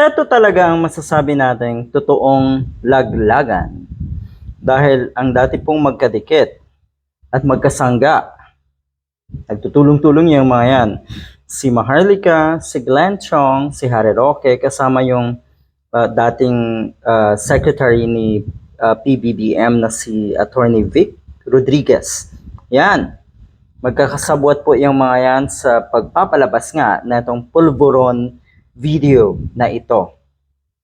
Ito talaga ang masasabi nating totoong laglagan. Dahil ang dati pong magkadikit at magkasangga, nagtutulong-tulong yung mga yan. Si Maharlika, si Glenn Chong, si Harry Roque, kasama yung uh, dating uh, secretary ni uh, PBBM na si Attorney Vic Rodriguez. Yan. Magkakasabwat po yung mga yan sa pagpapalabas nga na itong pulburon video na ito.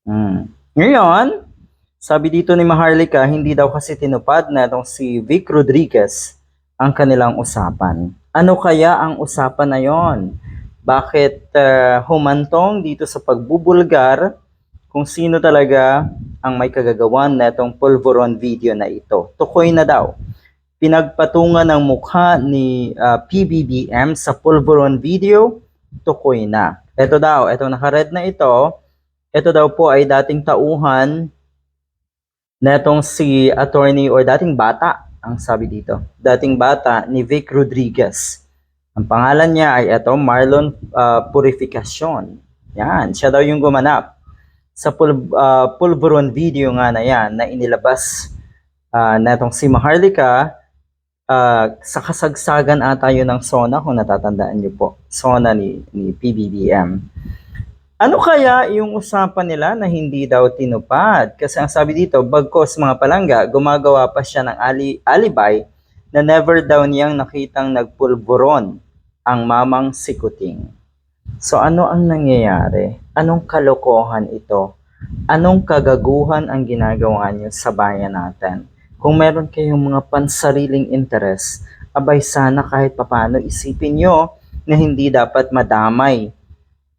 Mm. Ngayon, sabi dito ni Maharlika, hindi daw kasi tinupad na itong si Vic Rodriguez ang kanilang usapan. Ano kaya ang usapan na yon? Bakit uh, humantong dito sa pagbubulgar kung sino talaga ang may kagagawan na itong pulveron video na ito? Tukoy na daw. Pinagpatungan ng mukha ni uh, PBBM sa pulveron video, tukoy na. Ito daw, itong naka-red na ito, ito daw po ay dating tauhan na itong si attorney or dating bata, ang sabi dito. Dating bata ni Vic Rodriguez. Ang pangalan niya ay ito, Marlon uh, Purificacion. Yan, siya daw yung gumanap sa pul uh, pulveron video nga na yan na inilabas uh, na itong si Maharlika uh, sa kasagsagan ata yun ng SONA kung natatandaan niyo po. SONA ni, ni PBBM. Ano kaya yung usapan nila na hindi daw tinupad? Kasi ang sabi dito, bagkos mga palangga, gumagawa pa siya ng ali alibay na never daw niyang nakitang nagpulburon ang mamang sikuting. So ano ang nangyayari? Anong kalokohan ito? Anong kagaguhan ang ginagawa niyo sa bayan natin? Kung meron kayong mga pansariling interes, abay sana kahit papano isipin nyo na hindi dapat madamay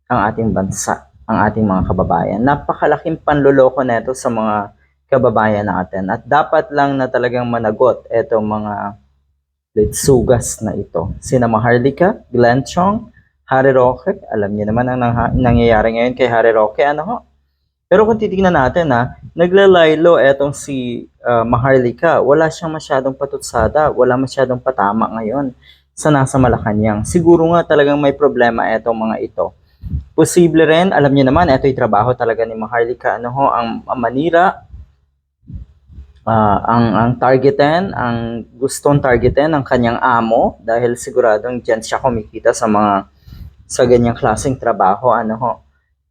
ang ating bansa, ang ating mga kababayan. Napakalaking panluloko neto sa mga kababayan natin at dapat lang na talagang managot etong mga litsugas na ito. Sina Maharlika, Glenn Chong, Harry Roque, alam niyo naman ang nang- nangyayari ngayon kay Harry Roque, ano ho? Pero kung titignan natin ha, naglalaylo etong si uh, Maharlika, wala siyang masyadong patutsada, wala masyadong patama ngayon sa nasa Malacanang. Siguro nga talagang may problema etong mga ito. Posible rin, alam niyo naman, ito yung trabaho talaga ni Maharlika, ano ho, ang, ang manira, ah, ang, ang targetin, ang gustong targetin ng kanyang amo dahil siguradong dyan siya kumikita sa mga sa ganyang klaseng trabaho, ano ho.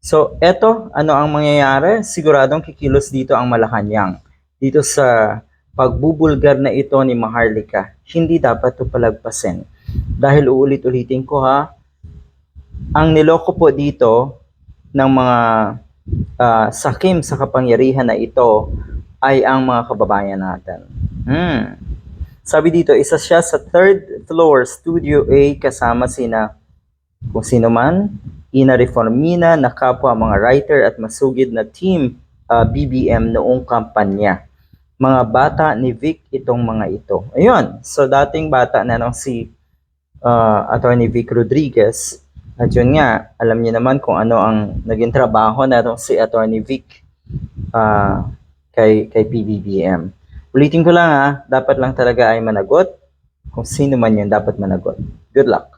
So, eto, ano ang mangyayari? Siguradong kikilos dito ang Malacanang. Dito sa pagbubulgar na ito ni Maharlika, hindi dapat ito palagpasin. Dahil uulit-ulitin ko ha, ang niloko po dito ng mga ah, sakim sa kapangyarihan na ito ay ang mga kababayan natin. Hmm. Sabi dito, isa siya sa third floor Studio A kasama sina kung sino man, Ina Reformina na kapwa mga writer at masugid na team ah, BBM noong kampanya. Mga bata ni Vic itong mga ito. Ayun, so dating bata na nung si uh, Attorney Vic Rodriguez. At yun nga, alam niyo naman kung ano ang naging trabaho na itong si Attorney Vic ah, kay, kay PBBM. Ulitin ko lang ha, dapat lang talaga ay managot kung sino man yun dapat managot. Good luck.